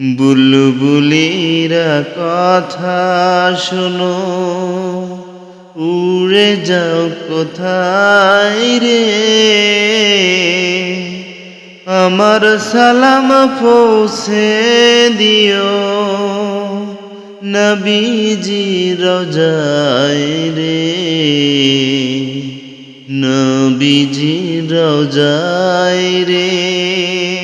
বুলবুলিরা কথা শোনো। উড়ে যাও কোথায় রে? আমার সালাম পৌঁছে দিও। নবীজি রোজায় রে। নবীজি রোজায় রে।